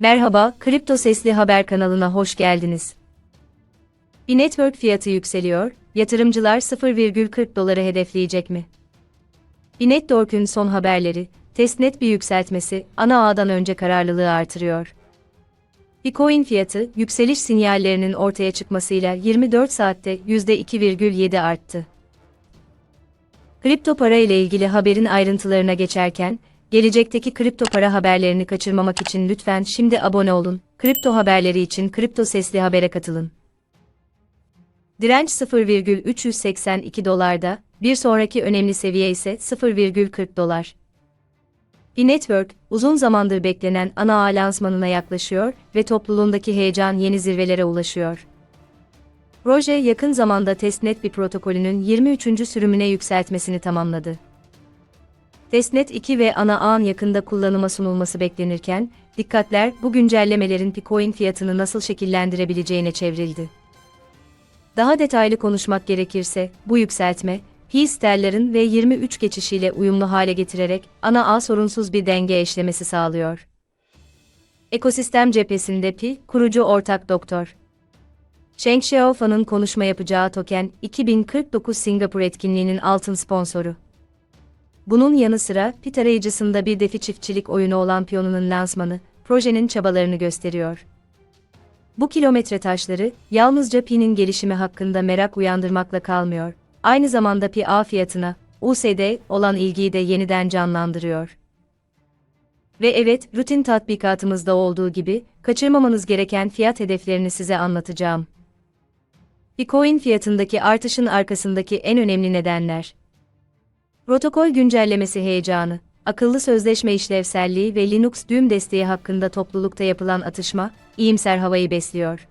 Merhaba, Kripto Sesli Haber kanalına hoş geldiniz. Bir network fiyatı yükseliyor, yatırımcılar 0,40 doları hedefleyecek mi? Binetwork'ün son haberleri, testnet bir yükseltmesi, ana ağdan önce kararlılığı artırıyor. Bitcoin fiyatı, yükseliş sinyallerinin ortaya çıkmasıyla 24 saatte %2,7 arttı. Kripto para ile ilgili haberin ayrıntılarına geçerken, gelecekteki kripto para haberlerini kaçırmamak için lütfen şimdi abone olun. Kripto haberleri için Kripto Sesli Haber'e katılın. Direnç 0,382 dolarda, bir sonraki önemli seviye ise 0,40 dolar. E-Network, uzun zamandır beklenen ana ağ lansmanına yaklaşıyor ve topluluğundaki heyecan yeni zirvelere ulaşıyor. Proje yakın zamanda testnet bir protokolünün 23. sürümüne yükseltmesini tamamladı. Testnet 2 ve ana ağın yakında kullanıma sunulması beklenirken, dikkatler bu güncellemelerin Bitcoin fiyatını nasıl şekillendirebileceğine çevrildi. Daha detaylı konuşmak gerekirse, bu yükseltme, pi sterlerin ve 23 geçişiyle uyumlu hale getirerek ana ağ sorunsuz bir denge eşlemesi sağlıyor. Ekosistem cephesinde pi, kurucu ortak doktor. Sheng Xiaofang'ın konuşma yapacağı token, 2049 Singapur etkinliğinin altın sponsoru. Bunun yanı sıra, pi tarayıcısında bir defi çiftçilik oyunu olan Piyon'un lansmanı, projenin çabalarını gösteriyor. Bu kilometre taşları, yalnızca Pi'nin gelişimi hakkında merak uyandırmakla kalmıyor. Aynı zamanda Pi A fiyatına, USD olan ilgiyi de yeniden canlandırıyor. Ve evet, rutin tatbikatımızda olduğu gibi, kaçırmamanız gereken fiyat hedeflerini size anlatacağım. Bitcoin fiyatındaki artışın arkasındaki en önemli nedenler. Protokol güncellemesi heyecanı, akıllı sözleşme işlevselliği ve Linux düğüm desteği hakkında toplulukta yapılan atışma, iyimser havayı besliyor.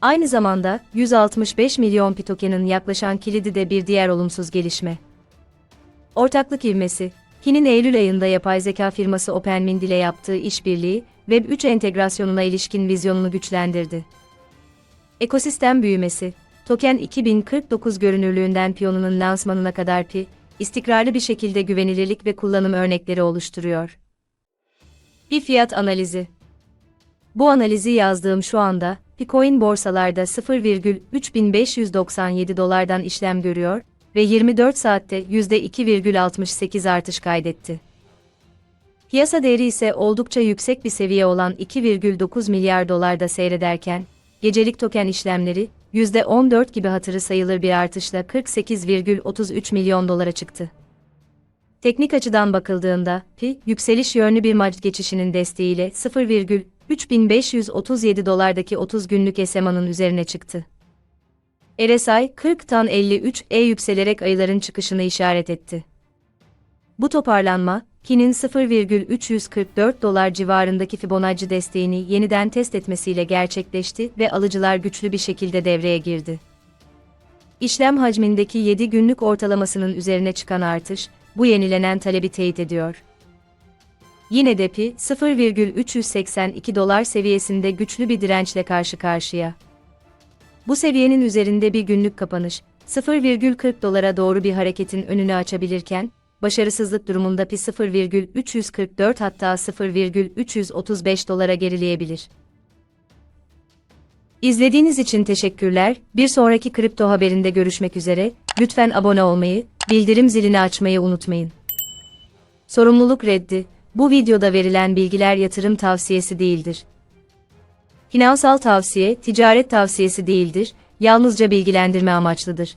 Aynı zamanda, 165 milyon pi tokenin yaklaşan kilidi de bir diğer olumsuz gelişme. Ortaklık ivmesi, Hin'in Eylül ayında yapay zeka firması OpenMind ile yaptığı işbirliği, Web3 entegrasyonuna ilişkin vizyonunu güçlendirdi. Ekosistem büyümesi, token 2049 görünürlüğünden piyonunun lansmanına kadar pi, istikrarlı bir şekilde güvenilirlik ve kullanım örnekleri oluşturuyor. Bir fiyat analizi. Bu analizi yazdığım şu anda, Bitcoin borsalarda 0,3597 dolardan işlem görüyor ve 24 saatte %2,68 artış kaydetti. Piyasa değeri ise oldukça yüksek bir seviye olan 2,9 milyar dolarda seyrederken, gecelik token işlemleri, %14 gibi hatırı sayılır bir artışla 48,33 milyon dolara çıktı. Teknik açıdan bakıldığında, pi, yükseliş yönlü bir maç geçişinin desteğiyle 0,3537 dolardaki 30 günlük SMA'nın üzerine çıktı. RSI 40 tan 53 E yükselerek ayıların çıkışını işaret etti. Bu toparlanma, Pi'nin 0,344 dolar civarındaki Fibonacci desteğini yeniden test etmesiyle gerçekleşti ve alıcılar güçlü bir şekilde devreye girdi. İşlem hacmindeki 7 günlük ortalamasının üzerine çıkan artış, bu yenilenen talebi teyit ediyor. Yine de Pi, 0,382 dolar seviyesinde güçlü bir dirençle karşı karşıya. Bu seviyenin üzerinde bir günlük kapanış, 0,40 dolara doğru bir hareketin önünü açabilirken, başarısızlık durumunda pi 0,344 hatta 0,335 dolara gerileyebilir. İzlediğiniz için teşekkürler. Bir sonraki kripto haberinde görüşmek üzere. Lütfen abone olmayı, bildirim zilini açmayı unutmayın. Sorumluluk reddi. Bu videoda verilen bilgiler yatırım tavsiyesi değildir. Finansal tavsiye, ticaret tavsiyesi değildir, yalnızca bilgilendirme amaçlıdır.